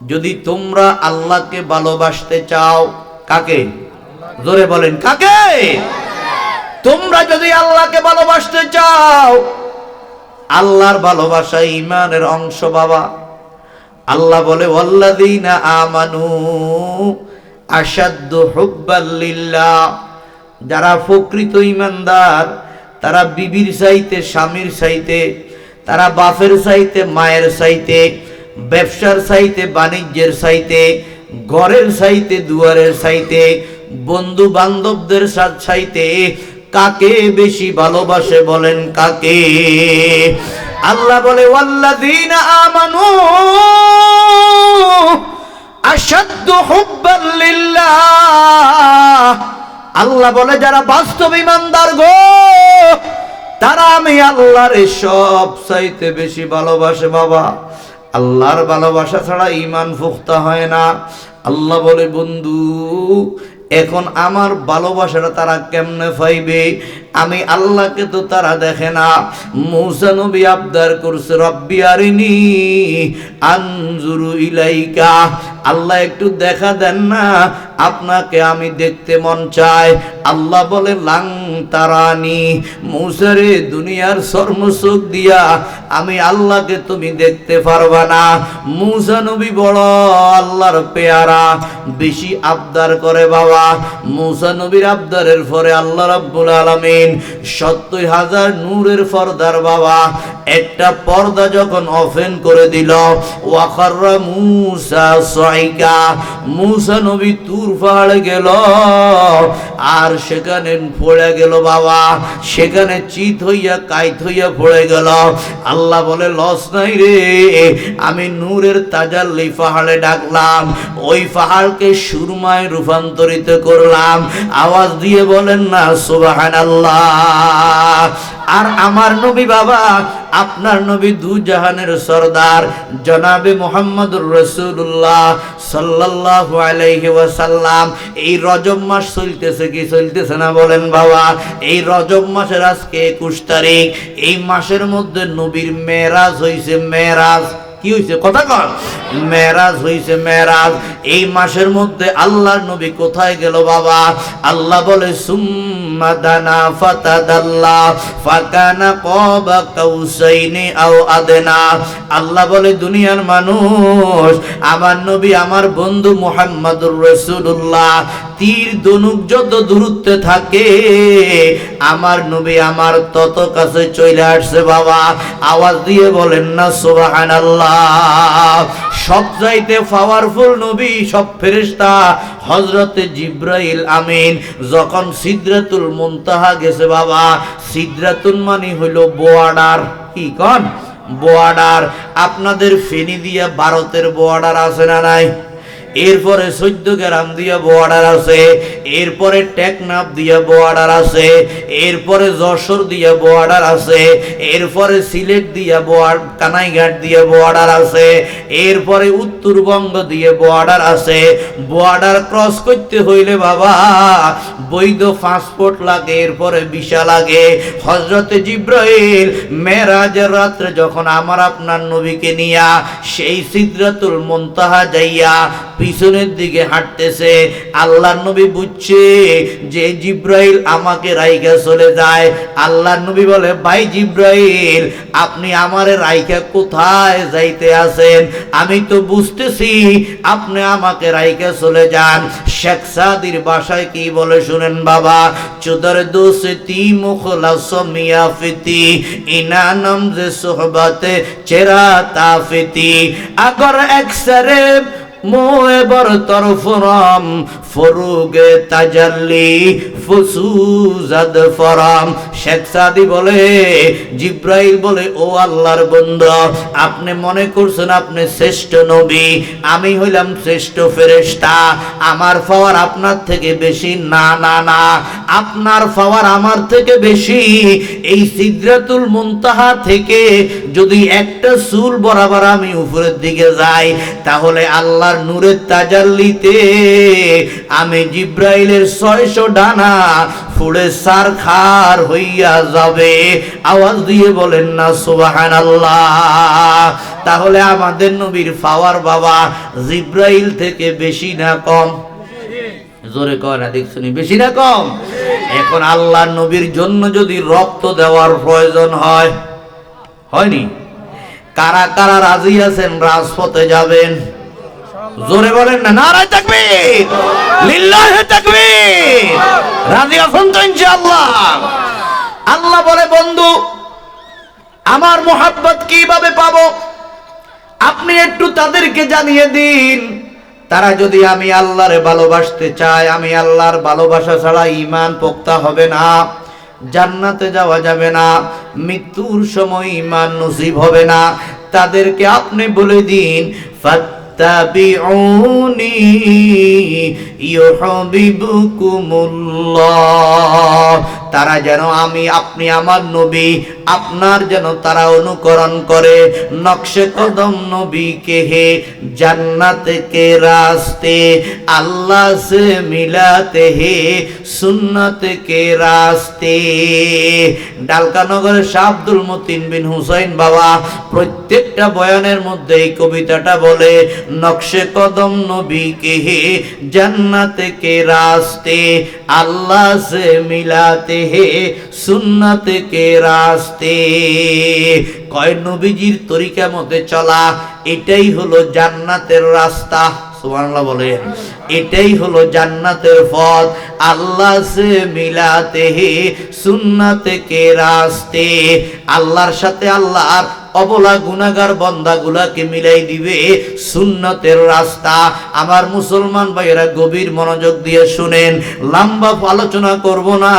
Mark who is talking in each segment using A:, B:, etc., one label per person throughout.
A: যদি তোমরা আল্লাহকে ভালোবাসতে চাও, কাকে? জোরে বলেন, কাকে? তোমরা যদি আল্লাহকে ভালোবাসতে চাও, আল্লাহর ভালোবাসা ইমানের অংশ বাবা। আল্লাহ বলে আমানু হুব্বাল্লিল্লাহ যারা প্রকৃত ইমানদার তারা বিবির চাইতে, স্বামীর চাইতে তারা বাপের চাইতে, মায়ের চাইতে, ব্যবসার চাইতে, বাণিজ্যের চাইতে, ঘরের চাইতে, দুয়ারের চাইতে বন্ধু বান্ধবদের চাইতে কাকে বেশি ভালোবাসে বলেন কাকে? আল্লাহ বলে আমানু আল্লাহ বলে, যারা বাস্তব ইমানদার গো তারা আমি আল্লাহর সব চাইতে বেশি ভালোবাসে, বাবা। আল্লাহর ভালোবাসা ছাড়া ইমান ফুক্তা হয় না। আল্লাহ বলে, বন্ধু, এখন আমার ভালোবাসাটা তারা কেমনে পাইবে? আমি আল্লাহকে তো তারা দেখে না। মৌসা নবী আবদার করছে, রব্বি আরিনি আনজুরু ইলাইকা। আল্লাহ একটু দেখা দেন না, আপনাকে আমি দেখতে মন চায় আল্লাহ বলে, লাং তারানি মৌসারে দুনিয়ার চর্মচোখ দিয়া আমি আল্লাহকে তুমি দেখতে পারবা না। মৌসা নবী বড় আল্লাহর পেয়ারা, বেশি আবদার করে বাবা। মৌসা নবীর আবদারের পরে আল্লাহ রাব্বুল আলামিন সত্তর হাজার নূরের পর্দার বাবা একটা পর্দা যখন ওপেন করে দিল ওয়াকাররা মুসা মুসা নবী তুর গেল, আর সেখানে পড়ে গেল বাবা, সেখানে চিত হইয়া কাইত হইয়া পড়ে গেল। আল্লাহ বলে, লস নাই রে, আমি নূরের তাজাল্লি পাহাড়ে ডাকলাম, ওই পাহাড়কে সুরমায় রূপান্তরিত করলাম। আওয়াজ দিয়ে বলেন, না সুবাহান আল্লাহ আর আমার নবী বাবা, আপনার নবী দু জাহানের সর্দার, জনাবে মোহাম্মদুর রসুল্লাহ সাল্লাল্লাহু আলাইহি ওয়াসাল্লাম। এই রজব মাস চলতেছে কি চলতেছে না বলেন বাবা? এই রজব মাসের আজকে একুশ তারিখ। এই মাসের মধ্যে নবীর মেরাজ হইছে মেরাজ কি হয়েছে কথা কর মেরাজ হইছে মেরাজ এই মাসের মধ্যে আল্লাহর নবী কোথায় গেল বাবা? আল্লাহ বলে, সুম্মা দানা ফাতাদাল্লা ফাকানা কাবা কাউসাইনি আও আদনা আল্লাহ বলে, দুনিয়ার মানুষ, আমার নবী, আমার বন্ধু মুহাম্মাদুর রাসূলুল্লাহ, তীর ধনুক যত দূরত্বে থাকে, আমার নবী আমার তত কাছে চলে আসছে বাবা। আওয়াজ দিয়ে বলেন, না, সুবহানাল্লাহ। সব চাইতে পাওয়ারফুল নবী, সব ফেরেশতা হজরতে জিব্রাইল আমিন। যখন সিদ্রাতুল মুনতাহা গেছে বাবা সিদ্রাতুল মানে হইল বোয়াডার কি কন? বোয়াডার আপনাদের ফেনি দিয়া ভারতের বোয়াডার আছে না নাই? এরপরে চোদ্দ গ্রাম দিয়া বর্ডার আছে, এরপরে টেকনাফ দিয়া বর্ডার আছে, এরপরে যশোর দিয়া বর্ডার আছে, এরপরে সিলেট দিয়া কানাইঘাট দিয়া বর্ডার আছে, এরপরে উত্তরবঙ্গ দিয়ে বর্ডার আছে। বর্ডার ক্রস করতে হইলে বাবা, বৈধ পাসপোর্ট লাগে, এরপরে ভিসা লাগে। হজরতে জিব্রাইল মেরাজের রাত্রে যখন আমার আপনার নবীকে নিয়া, সেই সিদ্রাতুল মন্তাহা যাইয়া পিছনের দিকে হাঁটতেছে। আল্লাহ নবী বুঝছে যে জিব্রাইল আমাকে রাইখা চলে যায়। আল্লাহ নবী বলে, ভাই জিব্রাইল, আপনি আমার রাইখা কোথায় যাইতে আছেন? আমি তো বুঝতেছি আপনি আমাকে রাইখা চলে যান। শেখ সাদির বাসায় কি বলে শুনেন বাবা? চুদার দোষে তি মুখলাস মিয়া ফিতি ইনানম যে সোহবাতে চেরা তাফিতি আগর একসারে মোয়ে বর তরফরম ফরুগে তাজাল্লি, ফুসুজাদ ফরাম। শেখ সাদি বলে, জিব্রাইল বলে, ও আল্লাহর বন্ধু, আপনি মনে করছেন আপনি শ্রেষ্ঠ নবী, আমি হইলাম শ্রেষ্ঠ ফেরেশতা, আমার পাওয়ার আপনার থেকে বেশি, না না না, আপনার পাওয়ার আমার থেকে বেশি। এই সিদ্রাতুল মুনতাহা থেকে যদি একটা চুল বরাবর আমি উপরের দিকে যাই, তাহলে আল্লাহর নূরের তাজাল্লিতে আমি জিব্রাইলের ছয়শো ডানা ফুড়ে সার খার হইয়া যাবে। আওয়াজ দিয়ে বলেন, না সুবাহান তাহলে আমাদের নবীর পাওয়ার বাবা জিব্রাইল থেকে বেশি না কম? জোরে কয় না দেখছনি বেশি না কম? এখন আল্লাহ নবীর জন্য যদি রক্ত দেওয়ার প্রয়োজন হয়, হয়নি? কারা কারা রাজি আছেন, রাজপথে যাবেন? জোরে বলেন না, নারায় থাকবে লিল্লাহে থাকবে রাজি আছেন তো ইনশাআল্লাহ? আল্লাহ বলে, বন্ধু, আমার মোহাব্বত কীভাবে পাবো? আপনি একটু তাদেরকে জানিয়ে দিন। তারা যদি আমি আল্লাহরে ভালোবাসতে চায়, আমি আল্লাহর ভালোবাসা ছাড়া ইমান পোক্তা হবে না, জান্নাতে যাওয়া যাবে না, মৃত্যুর সময় ইমান নসিব হবে না। তাদেরকে আপনি বলে দিন ফাত্তাবিউনি ইউহিব্বুকুমুল্লাহ তারা যেন আমি, আপনি আমার নবী, আপনার যেন তারা অনুকরণ করে। নকশে কদম নবীকে হে জান্নাতে কে রাস্তে, আল্লাহ সে মিলাতে হে সুন্নতে কে রাস্তে। ডালকানগরের শাহ আব্দুল মতিন বিন হুসাইন বাবা প্রত্যেকটা বয়ানের মধ্যে এই কবিতাটা বলে, নকশে কদম নবীকে হে জান্নাতে কে রাস্তে, আল্লাহ সে মিলাতে সুন্নতে কে রাস্তে? কয় নবীজির তরিকা মতে চলা, এটাই হলো জান্নাতের রাস্তা। সুবহানাল্লাহ বলেন, এটাই হলো জান্নাতের পথ। আল্লাহ সে মিলাতে হে সুন্নাতে কে রাস্তে। আল্লাহর সাথে আল্লাহর অবলা গুনাগার বন্দাগুলাকে মিলাই দিবে সুন্নতের রাস্তা। আমার মুসলমান ভাইয়েরা গভীর মনোযোগ দিয়ে শুনেন, লম্বা আলোচনা করব না।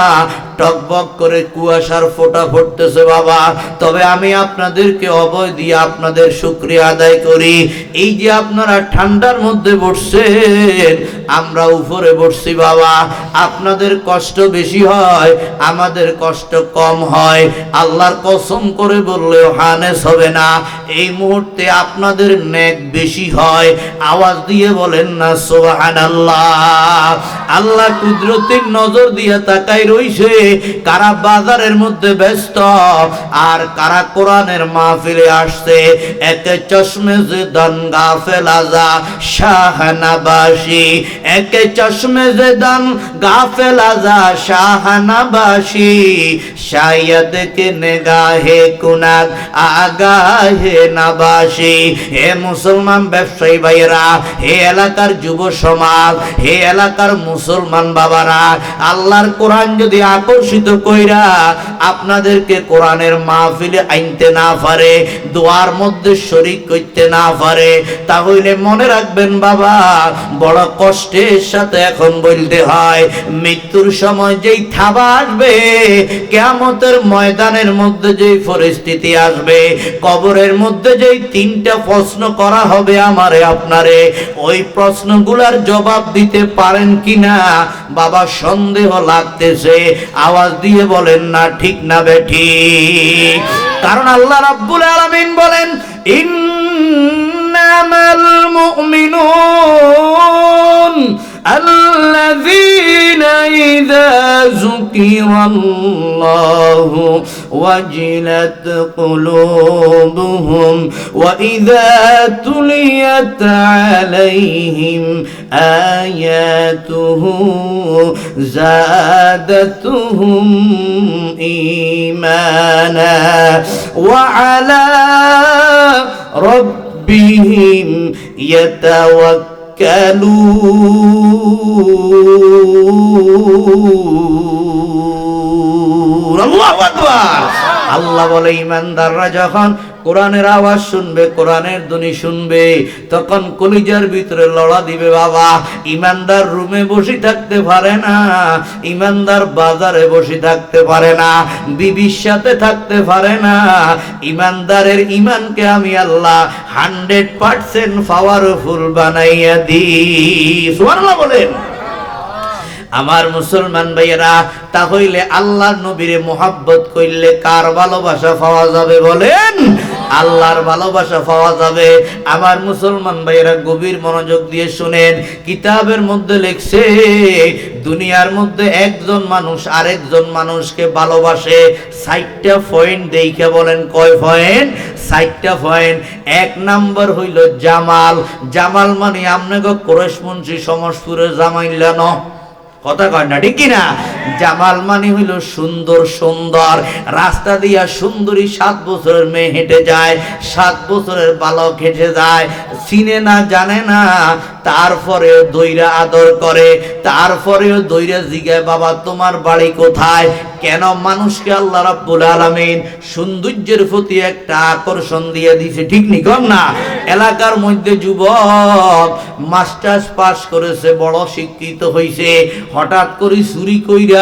A: টকবক করে কুয়াশার ফোঁটা ফুটতেছে বাবা। তবে আমি আপনাদেরকে অবয় দিয়ে আপনাদের শুক্রিয়া আদায় করি। এই যে আপনারা ঠান্ডার মধ্যে বসছেন, আমরা উপরে বসছি বাবা। আপনাদের কষ্ট বেশি হয়, আমাদের কষ্ট কম হয়। আল্লাহর কসম করে বললেও হানেস হবে না। এই মুহূর্তে আপনাদের নেক বেশি হয়। আওয়াজ দিয়ে বলেন না সোহান আল্লাহ আল্লাহ কুদরতির নজর দিয়ে তাকাই রইছে। কারা বাজারের মধ্যে ব্যস্ত? আর কারা কোরআনের মাহফিলে আসছে? একে চশমে যে দান গাফেল আজা শাহনাবাসী। একে চশমে যে দান গাফেল আজা শাহনাবাসী। শায়দ কে নেগাহে কুনাক আগাহে নাবাসী। হে মুসলমান ব্যবসায়ী ভাইয়েরা, হে এলাকার যুব সমাজ, হে এলাকার মুসলমান বাবারা, আল্লাহর কোরআন যদি আকর্ষিত কইরা আপনাদেরকে কোরআনের মাহফিলে আইনতে না পারে, দোয়ার মধ্যে শরিক করতে না পারে, তাহলে মনে রাখবেন বাবা, বড় কষ্টের সাথে এখন বলতে হয়, মৃত্যুর সময় যেই থাবা আসবে, কেয়ামতের ময়দানের মধ্যে যেই পরিস্থিতি আসবে, কবরের মধ্যে যেই তিনটা প্রশ্ন করা হবে আমারে, আপনারে, ওই প্রশ্নগুলার জবাব দিতে পারেন কিনা, বাবা, সন্দেহ লাগতেছে। আওয়াজ দিয়ে বলেন না ঠিক না বেঠি কারণ আল্লাহ রাব্বুল আলামিন বলেন ইন্নামাল মুমিনুন। الذين إذا ذكر الله وجلت قلوبهم وإذا تليت عليهم آياته زادتهم إيمانا وعلى ربهم يتوكلون تَتَوَكَّلُونَ মাসুর আল্লাহ আকবার। আল্লাহ বলে ইমানদাররা যখন কোরআনের আওয়াজ শুনবে, কোরআনের ধ্বনি শুনবে, তখন কলিজার ভিতরে লড়া দিবে বাবা। ইমানদার রুমে বসে থাকতে পারে না ইমানদার বাজারে বসে থাকতে পারে না, বিবির সাথে থাকতে পারে না। ইমানদারের ইমানকে আমি আল্লাহ হান্ড্রেড পার্সেন্ট পাওয়ারফুল বানাইয়া দিই। সুবহানাল্লাহ বলেন। আমার মুসলমান ভাইয়েরা, তাহলে আল্লাহর নবীরে মোহাব্বত করলে কার ভালোবাসা পাওয়া যাবে বলেন? আল্লাহর ভালোবাসা পাওয়া যাবে। আমার মুসলমান ভাইয়েরা, গভীর মনোযোগ দিয়ে শুনেন। কিতাবের মধ্যে লেখছে, দুনিয়ার মধ্যে একজন মানুষ আরেকজন মানুষকে ভালোবাসে। সাইটটা পয়েন্ট দেখে বলেন, কয় পয়েন্ট সাইটটা পয়েন্ট এক নাম্বার হইল জামাল। জামাল মানে আপনাকে কোরেশ মুন্সি সমসপুরের জামাইলানো কথা কয় না, ঠিক কিনা? জামাল মানে হইল সুন্দর সুন্দর। রাস্তা দিয়া সুন্দরী সাত বছরের মেয়ে হেঁটে যায়, সাত বছরের বালক হেঁটে যায়। চিনে না, জানে না তারপরেও দইরা আদর করে, তারপরেও দইরা জিগায়, বাবা, তোমার বাড়ি কোথায়? কেন মানুষকে আল্লাহ রাব্বুল আলামিন সৌন্দর্যের প্রতি একটা আকর্ষণ দিয়ে দিছে? ঠিক নি কম না? এলাকার মধ্যে যুবক মাস্টার্স পাস করেছে, বড় শিক্ষিত হইছে, হঠাৎ করে চুরি কইরা